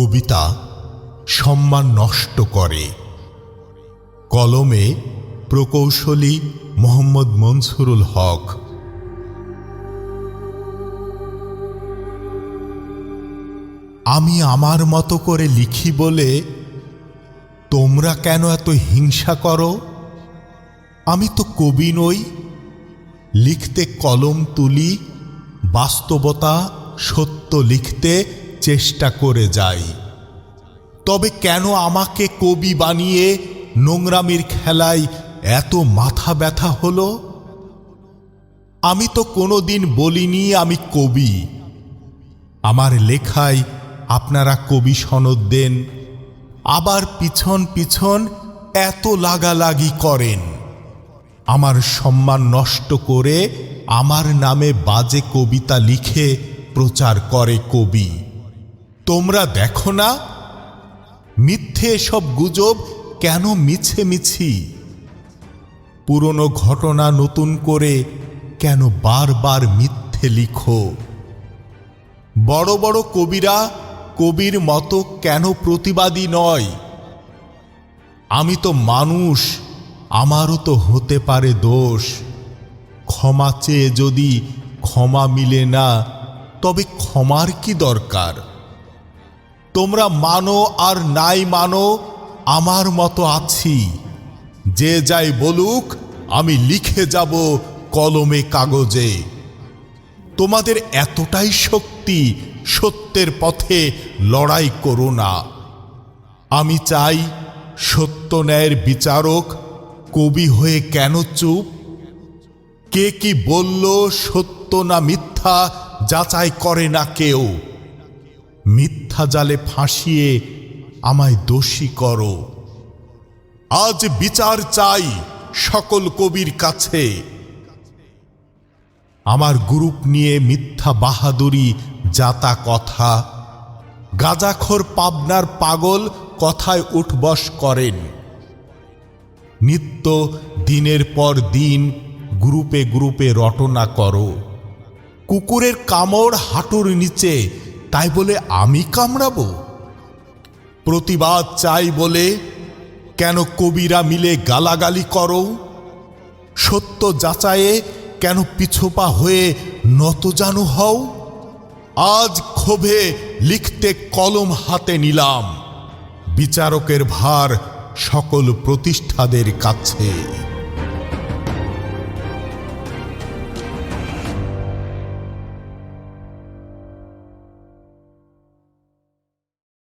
কবিতা সম্মান নষ্ট করে। কলমে প্রকৌশলী মোহাম্মদ মনসুরুল হক। আমি আমার মতো করে লিখি বলে তোমরা কেন এত হিংসা করো? আমি তো কবি নই। লিখতে কলম তুলি, বাস্তবতা সত্য লিখতে চেষ্টা করে যাই। তবে কেন আমাকে কবি বানিয়ে নোংরামির খেলায় এত মাথা ব্যথা হলো? আমি তো কোনোদিন বলিনি আমি কবি। আমার লেখায় আপনারা কবি সনদ দেন, আবার পিছন পিছন এত লাগালাগি করেন। আমার সম্মান নষ্ট করে আমার নামে বাজে কবিতা লিখে প্রচার করে কবি। তোমরা দেখো না? মিথ্যে সব গুজব কেন মিছে মিছি? পুরনো ঘটনা নতুন করে কেন বারবার মিথ্যে লিখো? বড় বড় কবিরা কবির মতো কেন প্রতিবাদী নয়? আমি তো মানুষ, আমারও তো হতে পারে দোষ। ক্ষমা চেয়ে যদি ক্ষমা মিলে না, তবে ক্ষমার কি দরকার? তোমরা মানো আর নাই মানো, আমার মতো আছি। যে যাই বলুক, আমি লিখে যাব কলমে কাগজে। তোমাদের এতটাই শক্তি সত্যের পথে লড়াই করো না। আমি চাই সত্য ন্যায়ের বিচারক কবি হয়ে কেন চুপ? কে কি বলল সত্য না মিথ্যা যাচাই করে না কেউ? মিথ্যা জালে ফাঁসিয়ে আমায় দোষী করো। আজ বিচার চাই সকল কবির কাছে। আমার গ্রুপ নিয়ে মিথ্যা বাহাদুরি যাতা কথা। গাজাখোর পাবনার পাগল কথায় উঠবস করেন। নিত্য দিনের পর দিন গ্রুপে গ্রুপে রটনা করো। কুকুরের কামড় হাঁটুর নিচে তাই বলে আমি কামড়াবো? প্রতিবাদ চাই বলে কেন কবিরা মিলে গালাগালি করো? সত্য যাচাইয়ে কেন পিছোপা হয়ে নতজানু হও? আজ ক্ষোভে লিখতে কলম হাতে নিলাম, বিচারকের ভার সকল প্রতিষ্ঠাদের কাছে।